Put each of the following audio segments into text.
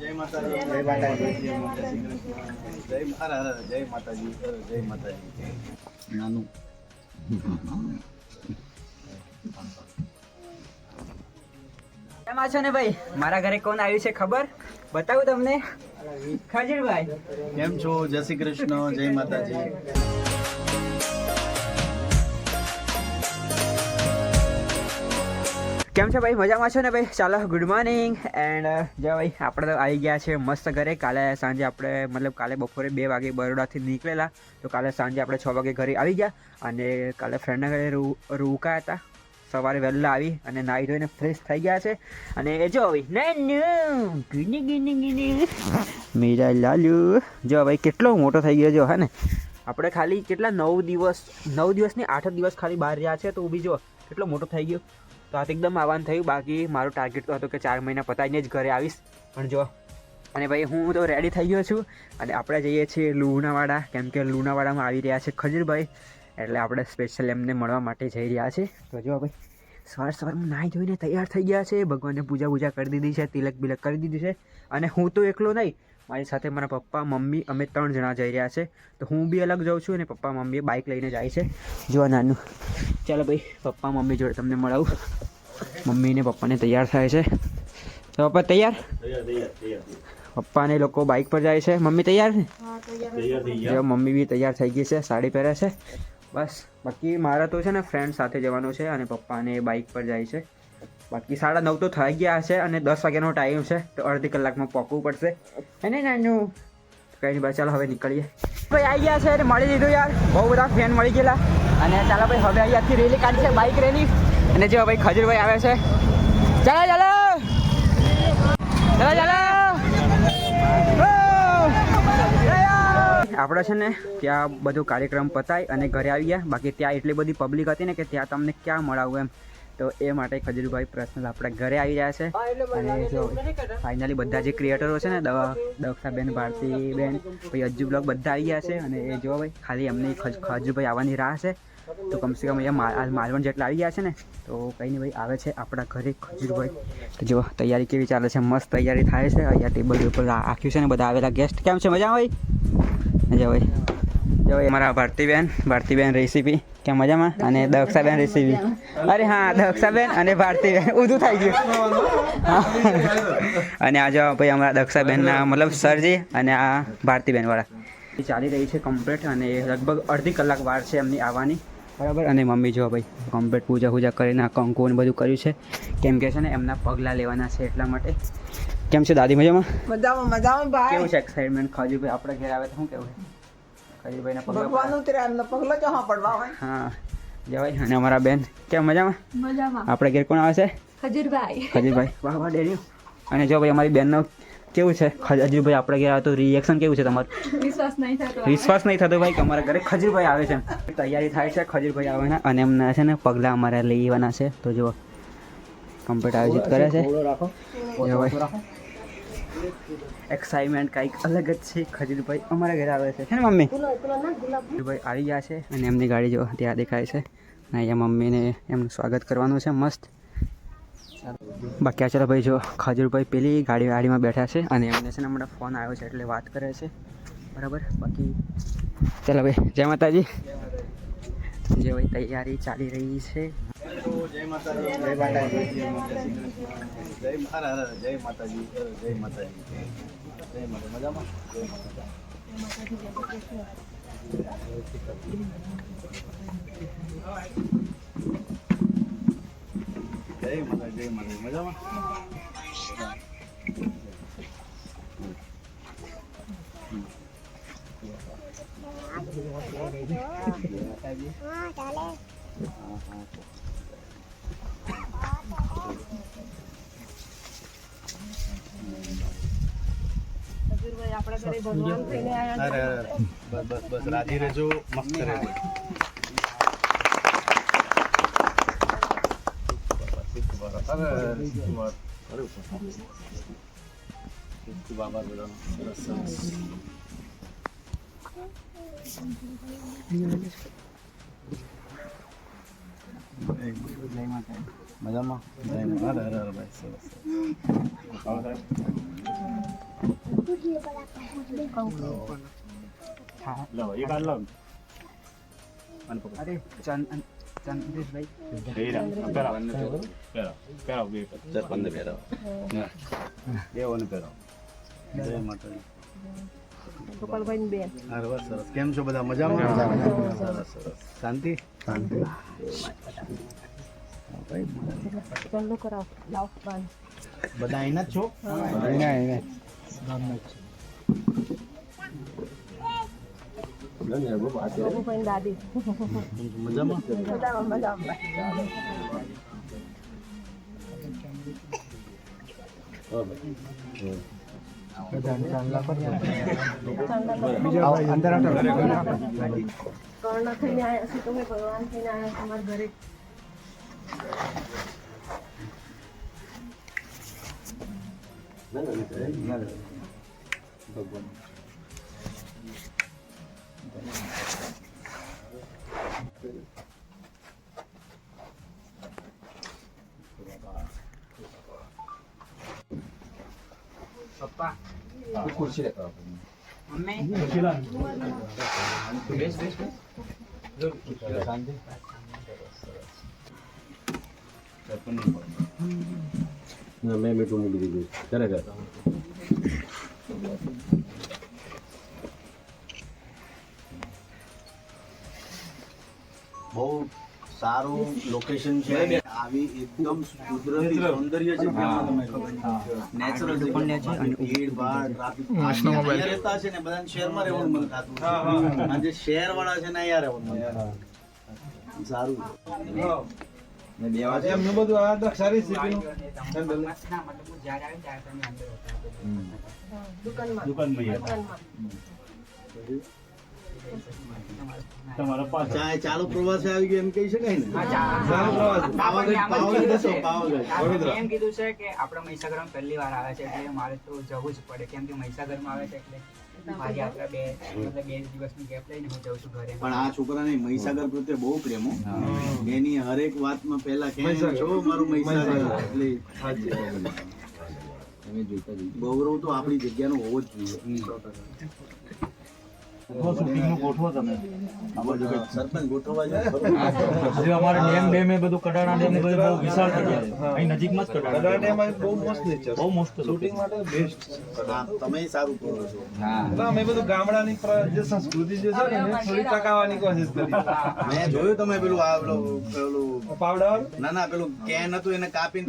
જય માતાજી. જય માતાજી. જય માતાજી. જય હર હર જય માતાજી. જય માતાજી. નાનું. કેમ છો ને ભાઈ મારા ઘરે કોણ આવ્યું છે ખબર? બતાવું તમને. ખજૂરભાઈ. કેમ છો? જય શ્રી કૃષ્ણ. જય માતાજી. કેમ છે ભાઈ? મજામાં છો ને ભાઈ? ચાલો ગુડ મોર્નિંગ એન્ડ જો ભાઈ, આપણે તો આવી ગયા છે મસ્ત ઘરે. કાલે સાંજે આપણે, મતલબ કાલે બપોરે બે વાગે બરોડાથી નીકળેલા. તો કાલે સાંજે આપણે છ વાગે ઘરે આવી ગયા. અને કાલે ફ્રેન્ડના ઘરે રોકાયા હતા. સવારે વહેલા આવી અને નાહી ધોઈને ફ્રેશ થઈ ગયા છે. અને એ જો ભાઈ મીરા લાલુ. જો ભાઈ, કેટલો મોટો થઈ ગયો જો, હા ને? આપણે ખાલી કેટલા નવ દિવસ, નવ દિવસની આઠ દિવસ ખાલી બહાર રહ્યા છે. તો બી જો, કેટલો મોટો થઈ ગયો. તો આ એકદમ આવવાનું થયું. બાકી મારું ટાર્ગેટ તો હતો કે ચાર મહિના પતાવીને જ ઘરે આવીશ. પણ જો, અને ભાઈ હું તો રેડી થઈ ગયો છું. અને આપણે જઈએ છીએ લુણાવાડા. કેમ કે લુણાવાડામાં આવી રહ્યા છે ખજીરભાઈ. એટલે આપણે સ્પેશિયલ એમને મળવા માટે જઈ રહ્યા છે તો જો ભાઈ, સવાર સવારમાં નાહી ધોઈને તૈયાર થઈ ગયા છે. ભગવાનને પૂજા પૂજા કરી દીધી છે તિલક બિલક કરી દીધું છે. અને હું તો એકલો નહીં મારી સાથે મારા પપ્પા મમ્મી અમે ત્રણ જણા જઈ રહ્યા છે. તો હું બી અલગ જાઉં છું અને પપ્પા મમ્મી બાઇક લઈને જાય છે. જોવા નાનું. ચાલો ભાઈ પપ્પા મમ્મી જોડે તમને મળાવું. મમ્મી ને પપ્પાને તૈયાર થાય છે. તો પપ્પા તૈયાર? પપ્પાને લોકો બાઇક પર જાય છે. મમ્મી તૈયાર છે? જો મમ્મી બી તૈયાર થઈ ગઈ છે સાડી પહેરે છે. બસ બાકી મારા તો છે ને ફ્રેન્ડ સાથે જવાનું છે અને પપ્પાને બાઇક પર જાય છે. બાકી સાડા નવ તો થઈ ગયા છે અને દસ વાગ્યાનો ટાઈમ છે, તો અડધી કલાકમાં પહોંચવું પડશે. એને નાનું? કઈ નહીં ચાલો હવે નીકળીએ. ભાઈ આવી ગયા છે, મળી લીધું યાર. બહુ બધા ફેન મળી ગયેલા. અને ચાલો ભાઈ, હવે અહીંયાથી રેલી કાઢી છે બાઇક રેલી અને જો ભાઈ, ખજૂરભાઈ આવે છે. ચાલો ચાલો. ચાલો ચાલો. આપણે છે ને ત્યાં બધો કાર્યક્રમ પતાય અને ઘરે આવી ગયા બાકી ત્યાં એટલી બધી પબ્લિક હતી ને કે ત્યાં તમને ક્યાં મળાવું એમ. તો એ માટે ખજૂરભાઈ પર્સનલ આપણા ઘરે આવી રહ્યા છે. અને જો ફાઇનલી બધા જે ક્રિએટરો છે ને દવા દક્ષાબેન ભારતીબેન પછી અજ્જુ બ્લોગ બધા આવી ગયા છે. અને એ જો ભાઈ ખાલી એમની ખજ- ખજૂરભાઈ આવવાની રાહ છે. તો કમસે કમ અહીંયા માલવણ જેટલા આવી ગયા છે ને તો કંઈ નહીં ભાઈ આવે છે આપણા ઘરે ખજૂરભાઈ. તો જો તૈયારી કેવી ચાલે છે મસ્ત તૈયારી થાય છે. અહીંયા ટેબલ ઉપર રાખ્યું છે ને બધા આવેલા ગેસ્ટ કેમ છે મજા ભાઈ? મજા ભાઈ? જો ભાઈ અમારા ભારતીબેન ભારતીબેન રેસીપી કે મજામાં? અને દક્ષાબેન રેસીપી અરે હા દક્ષાબેન અને ભારતીબેન. ઊંધું થઈ ગયું. અને આ જો ભાઈ અમારા દક્ષાબેનના મતલબ સરજી અને આ ભારતીબેન વાળા એ ચાલી રહી છે કમ્પ્લેટ અને લગભગ અડધી કલાક વાર છે એમની આવવાની. બરાબર? અને મમ્મી જો ભાઈ કમ્પ્લેટ પૂજા પૂજા કરીને આ કંકુ ને બધું કર્યું છે. કેમ કે છે ને એમના પગલાં લેવાના છે એટલા માટે. કેમ છે દાદી મજામાં? મજામાં મજામાં ભાઈ. કેવું છે એક્સાઇટમેન્ટ ખજુભાઈ આપણે ઘેર આવે તો શું કેવું છે ખજુભાઈના પગલાં ભગવાનનું તેરા એમનો પગલો પડવા હોય હા જવાય અને અમારા બેન કેમ મજામાં? મજામાં. આપણે ઘેર કોણ આવે છે? ખજૂરભાઈ. ખજૂરભાઈ. વાહ વાહ ડેરી અને જો ભાઈ અમારી બેનનો કેવું છે? ખજૂરભાઈ આપણે ઘેર આવે તો રિએક્શન કેવું છે તમારું? વિશ્વાસ નહીં થતો. વિશ્વાસ નહીં થતો ભાઈ કે અમારા ઘરે ખજૂરભાઈ આવે છે. તૈયારી થાય છે ખજૂરભાઈ આવવાના. અને એમના છે ને પગલાં અમારે લઈ આવવાના છે. તો જો કમ્પ્યુટર આયોજિત કરે છે. એક્સાઇટમેન્ટ કંઈક અલગ જ છે. ખજૂરભાઈ અમારા ઘરે આવે છે. હે ને મમ્મી? ખજીરભાઈ આવી ગયા છે અને એમની ગાડી જો ત્યાં દેખાય છે. અને અહીંયા મમ્મીને એમનું સ્વાગત કરવાનું છે. મસ્ત. બાકી આ ચાલો ભાઈ જો ખજૂરભાઈ પેલી ગાડી ગાડીમાં બેઠા છે અને એમને છે ને હમણાં ફોન આવ્યો છે એટલે વાત કરે છે. બરાબર? બાકી ચાલો ભાઈ જય માતાજી. જે ભાઈ તૈયારી ચાલી રહી છે. જય માતાજી જય માતાજી જય માતાજી જય હર હર જય માતાજી હર જય માતાજી જય માતા મજામાં જય માતા જય માતા જય માતા મજામાં અરે અરે અરે. બસ બસ બસ રાજી રહેજો મસ્ત રહેજો બાબા બધાનો સરસ સરસ મજામાં અરે અરે અરે ભાઈ સરસ લો એક આ લો અને પકડ. અરે ચંદ ચંદ્રેશભાઈ હીરા, પહેરાવો. પહેરાવો. પહેરાવો બે પર. હા. બેઓને પહેરાવો. જય માતાજી. અરે વાહ, સરસ. કેમ છો બધા મજામાં સરસ સરસ શાંતિ શાંતિ બધા અહીંના જ છો? મજામાં? કર્ણ થઈને આવ્યા છો તમે ભગવાન થઈને આવ્યા છો અમારા ઘરે. પપ્પા મમ્મી બેસ બેસ બેસ મેં મીઠું મૂકી દીધું. ખરેખર બહુ સારું લોકેશન છે. આવી એકદમ કુદરતી સૌંદર્ય છે. નેચરલ છે અને ભીડ ભાડ ટ્રાફિક અહીંયા રહેતા છે ને બધાને શહેરમાં રહેવાનું મન થતું હોય. અને જે શહેર વાળા છે ને અહીંયા રહેવાનું મન થાય. સારું એમનું બધું આ તો સારી ના મતલબ હું જ્યારે આવ્યો ત્યારે તમે અંદર હતા. દુકાનમાં. દુકાનમાં યાર. દુકાનમાં. તમારા પાસે ચાય ચાલુ પ્રવાસ આવી ગયો એમ કહી શકાય ને? ચાલુ પ્રવાસ. પાવાગઢ પાવાગઢ એમ કીધું છે કે આપણે મહીસાગરમાં પહેલી વાર આવે છે એટલે મારે તો જવું જ પડે કેમ કે મહીસાગરમાં આવે છે એટલે મારી યાત્રા બે મતલબ બે દિવસની ગેપ લઈને હું જઉં છું ઘરે. પણ આ છોકરાને મહીસાગર પ્રત્યે બહુ પ્રેમ હો. એની હરેક વાતમાં પહેલા કે છો મારું મહીસાગર એટલે ગૌરવ તો આપણી જગ્યાનો હોવો જ જોઈએ. સરપંચ ગોઠવવા જાય અમારે ડેમ ડેમ એ બધું કડાણા ડેમ બધું બહુ વિશાળ થઈ અહીં નજીકમાં જ કડાણા ડેમ બહુ મસ્ત બહુ મસ્ત શૂટિંગ હા, તમે સારું કરો છો. અમે બધું ગામડાની જે સંસ્કૃતિ જે છે ને થોડી ટકાવવાની કોશિશ કરી મેં જોયું તમે પેલું આ પેલું ના ના પેલું કેન હતું એને કાપીને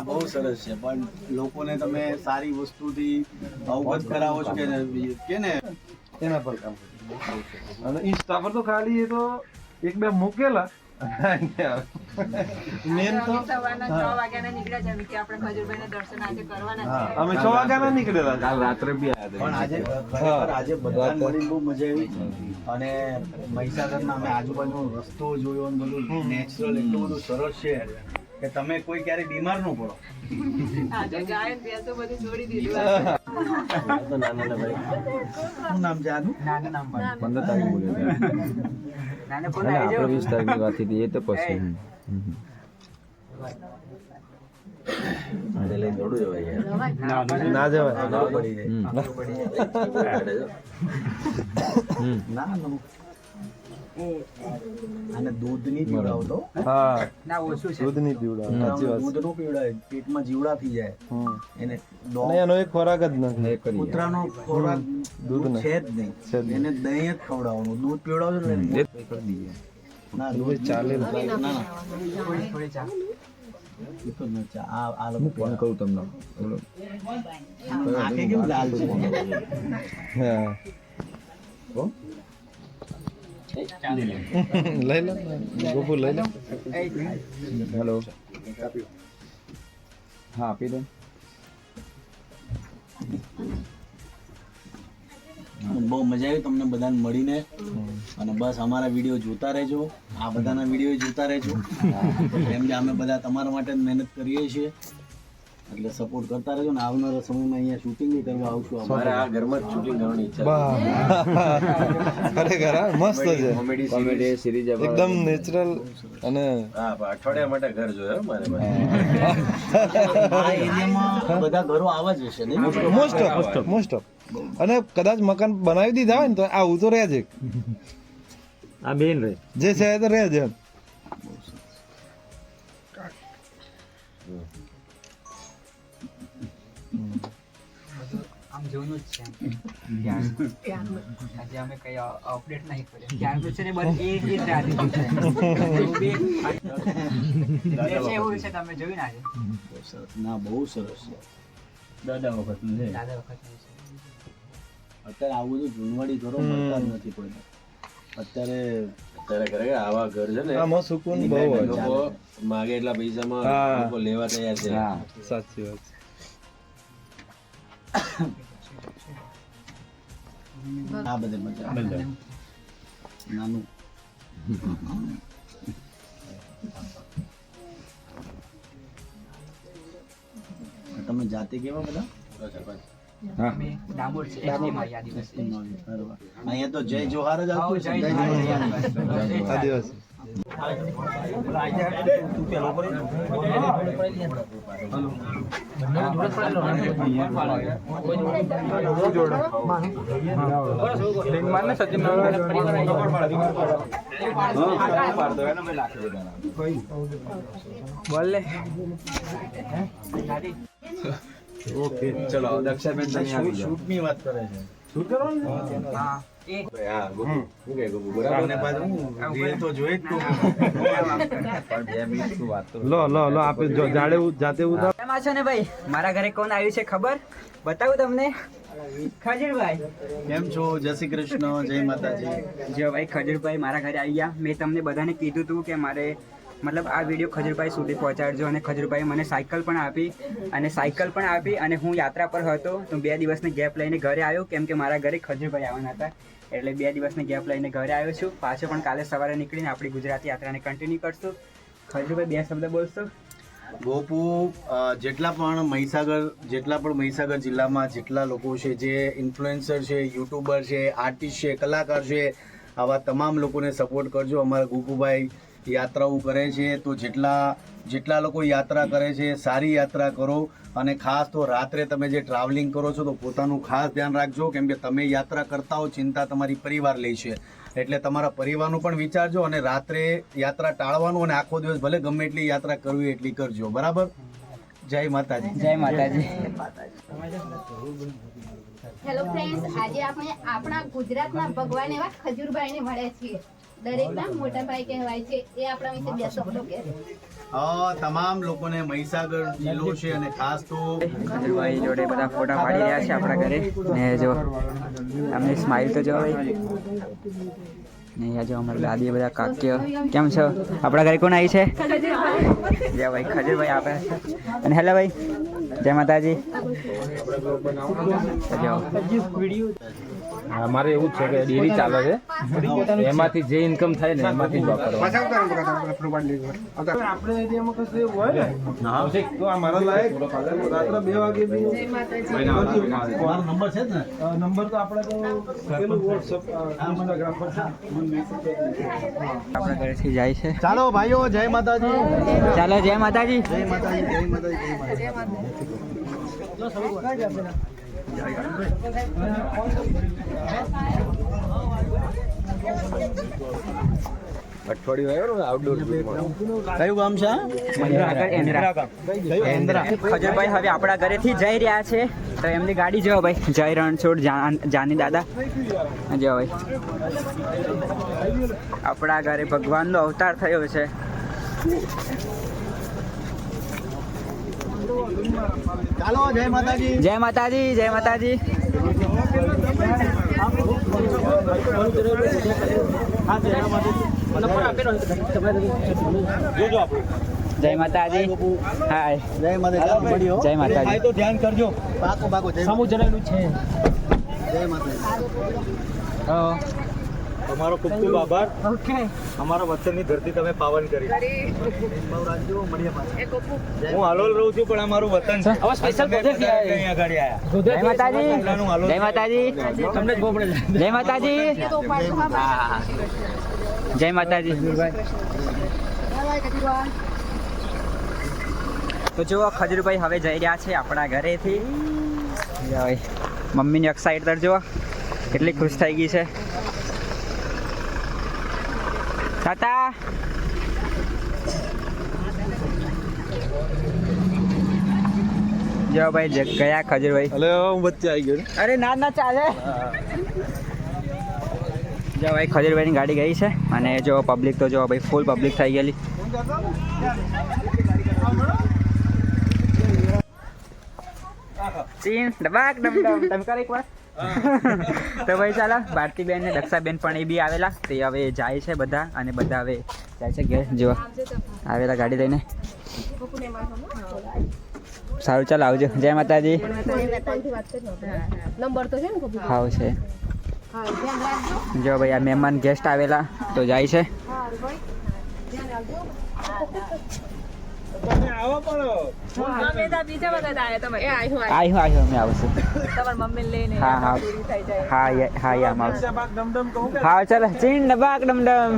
બહુ સરસ છે પણ લોકોને તમે સારી વસ્તુથી અવગત કરાવો છો કે કે ને? એના પર કામ અને ઇન્સ્ટા પર તો ખાલી એ તો એક બે મૂકેલા. મેન તો સવારના છ વાગ્યાના નીકળ્યા છે કે આપણે ખજૂરભાઈને દર્શન આજે કરવાના છે. અમે છ વાગ્યાના નીકળેલા કાલ રાત્રે બી પણ આજે આજે બધા બહુ મજા આવી. અને મહીસાગરના અમે આજુબાજુનો રસ્તો જોયો અને બધું નેચરલ એટલું બધું સરસ છે. કે તમે કોઈ ક્યારે બીમાર ન પડો. શું નામ છે આનું? પંદર તારીખ વીસ તારીખની વાત હતી એ તો પછી. ના જવાય. ના ના. અને દૂધની પીવડાવતો હા. ના ઓછું છે. દૂધની પીવડાવ. દૂધનું પીવડાવે પેટમાં જીવડા થઈ જાય. એને એનો એક ખોરાક જ નથી. કૂતરાનો ખોરાક દૂધ છે જ નહીં. એને દહીં જ ખવડાવવાનું. દૂધ પીવડાવજો ને એને. ના દૂધ ચાલે ના ના. થોડી થોડી ચા. ફોન કરું તમને. બોલો. લાલ છે? લઈ લો ગોપુ લઈ લો હેલો હા. આપી દો બહુ મજા આવી તમને બધાને મળીને. અને બસ અમારા વીડિયો જોતા રહેજો. આ બધાના વીડિયો જોતા રહેજો. એમ કે અમે બધા તમારા માટે મહેનત કરીએ છીએ. એટલે સપોર્ટ કરતા રહેજો ને આવનારા સમયમાં અહીંયા શૂટિંગ કરવા આવશું અમારે આ ઘરમાં જ શૂટિંગ કરવાની ઈચ્છા ખરેખર હા? મસ્ત છે. કોમેડી સિરીઝ એકદમ નેચરલ અને હા પણ અઠવાડિયા માટે ઘર જોયો હો મારે આ એરિયામાં બધા ઘરો આવા જ હશે મોસ્ટ ઓફ મોસ્ટ ઓફ અને કદાચ મકાન બનાવી દીધા હોય ને તો આવું તો રહે છે આ બેન રહે. જે છે એ તો રહે છે જોવાનું જ છે. આજે અમે કઈ અપડેટ નહીં કર્યું. ત્યારનું છે ને બસ એ જ રાતે છે. એવું છે એવું છે તમે જોયું ના આજે? ના બહુ સરસ છે. દાદા વખત છે. દાદા વખતનું છે. અત્યારે આવું બધું જૂનવાડી ઘરો મળતા જ નથી કોઈને અત્યારે અત્યારે ખરેખર આવા ઘર છે ને આમાં સુકૂન બહુ હોય. લોકો માગે એટલા પૈસામાં લોકો લેવા તૈયાર છે. સાચી વાત આ બધે મજા આવે. નાનું. તમે જાતે કેવા બધા. અહીંયા તો જય જોહાર જ આવો આવતું જય છે બોલ ઓકે ચલો દક્ષાબેન તમે આવી જાઓ શૂટની વાત કરે છે. શૂટ કરવાનું હા. લો લો લો આપે જાડે જાતે ઉતાર. છો ને ભાઈ? મારા ઘરે કોણ આવ્યું છે ખબર? બતાવું તમને. ખજૂરભાઈ. કેમ છો? જય શ્રી કૃષ્ણ જય માતાજી. જો ભાઈ ખજુરભાઈ મારા ઘરે આવી ગયા. મેં તમને બધાને કીધું હતું કે મારે મતલબ આ વીડિયો ખજુરભાઈ સુધી પહોંચાડજો અને ખજૂરભાઈ મને સાયકલ પણ આપી અને સાયકલ પણ આપી અને હું યાત્રા પર હતો. તો બે દિવસની ગેપ લઈને ઘરે આવ્યો. કેમ કે મારા ઘરે ખજુરભાઈ આવવાના હતા. એટલે બે દિવસની ગેપ લઈને ઘરે આવ્યો છું. પાછો પણ કાલે સવારે નીકળીને આપણી ગુજરાતી યાત્રાને કન્ટિન્યુ કરશું. ખજુભાઈ, બે શબ્દ બોલશો? ગોપુ જેટલા પણ મહીસાગર, જેટલા પણ મહીસાગર જિલ્લામાં જેટલા લોકો છે, જે ઇન્ફ્લુએન્સર છે યુટ્યુબર છે આર્ટિસ્ટ છે, કલાકાર છે, આવા તમામ લોકોને સપોર્ટ કરજો. અમારા ગોકુભાઈ યાત્રાઓ કરે છે તો જેટલા જેટલા લોકો યાત્રા કરે છે સારી યાત્રા કરો. અને ખાસ તો રાત્રે તમે જે ટ્રાવેલિંગ કરો છો તો પોતાનું ખાસ ધ્યાન રાખજો કેમ કે તમે યાત્રા કરતા હો ચિંતા તમારી પરિવાર લે છે. એટલે તમારા પરિવારનું પણ વિચારજો અને રાત્રે યાત્રા ટાળવાનું અને આખો દિવસ ભલે ગમે એટલી યાત્રા કરવી એટલી કરજો. બરાબર? જય માતાજી. જય માતાજી. હેલો ફ્રેન્ડ્સ આજે આપણે આપણા ગુજરાતના ભગવાન એવા ખજૂરભાઈને મળ્યા છીએ. દરેકના મોટા કહેવાય છે એ આપણા વિશે બે શબ્દો કહે તમામ લોકોને મહીસાગર જિલ્લો છે અને ખાસ તો ખજૂરભાઈ જોડે બધા ફોટા પાડી રહ્યા છે આપણા ઘરે. ને જો અમને સ્માઈલ તો જો ભાઈ. ને અહીંયા જો અમારા દાદી બધા કાક્ય. કેમ છો? આપણા ઘરે કોણ આવી છે? જય ભાઈ ખજૂરભાઈ આપણે અને હેલો ભાઈ જય માતાજી. અમારે એવું જ છે કે ડેરી ચાલે છે. એમાંથી જે ઇન્કમ થાય ને એમાંથી જોબ. આપણા ઘરેથી જાય છે. ચાલો ભાઈઓ જય માતાજી. ચાલો જય માતાજી. જય માતાજી જય માતાજી જય માતાજી. અઠવાડિયું આવ્યો ને આઉટડોર કયું ગામ છે? ખજરભાઈ હવે આપણા ઘરેથી જઈ રહ્યા છે. તો એમની ગાડી જવા ભાઈ. જય રણછોડ જાન- જાની દાદા. જવા ભાઈ. આપણા ઘરે ભગવાનનો અવતાર થયો છે. ચાલો જય માતાજી. જય માતાજી જય માતાજી. જય માતાજી. હાય. જય માતાજી. જય માતાજી. તો ધ્યાન કરજો. પાકો પાકો જય છે. જય માતાજી. હો. તમારો ખૂબ ખૂબ આભાર. અમારા વતનની ધરતી તમે પાવન કરી. હું હાલોલ રહું છું પણ અમારું વતન છે. હવે સ્પેશિયલ પ્રોજેક્ટ અહીંયા આગળ આયા. જય માતાજી. જય માતાજી. તમને જ ગોપડે જય માતાજી. જય માતાજી. તો જુઓ ખજૂરભાઈ હવે જઈ રહ્યા છે આપણા ઘરેથી. મમ્મીની એક્સાઇટેડ જુઓ. કેટલી ખુશ થઈ ગઈ છે. તાતા જો ભાઈ ગયા ખજર ખજૂરભાઈ એટલે હું વચ્ચે આવી ગયો અરે ના ના ચાલે. જો ભાઈ ખજૂરભાઈની ગાડી ગઈ છે અને જો પબ્લિક તો જો ભાઈ ફૂલ પબ્લિક થઈ ગયેલી. ચીન ડબાક ડમ ડમ તમે કરો એકવાર. તો ભાઈ ચાલો ભારતીબેન ને દક્ષાબેન પણ એ બી આવેલા. તે હવે જાય છે બધા અને બધા હવે જાય છે ઘેર. જો આવેલા ગાડી લઈને. સારું, ચાલો આવજો. જય માતાજી. નંબર તો છે ને હાવ છે. જો ભાઈ, આ મહેમાન ગેસ્ટ આવેલા તો જાય છે. હું આઈ હું. અમે આવશું તમારા મમ્મી લઈને હા હા. પૂરી થઈ જાય. હા ય- હા યા આવશે ડમડમ કહું હા ચાલો ચીન ડબાક ડમ ડમ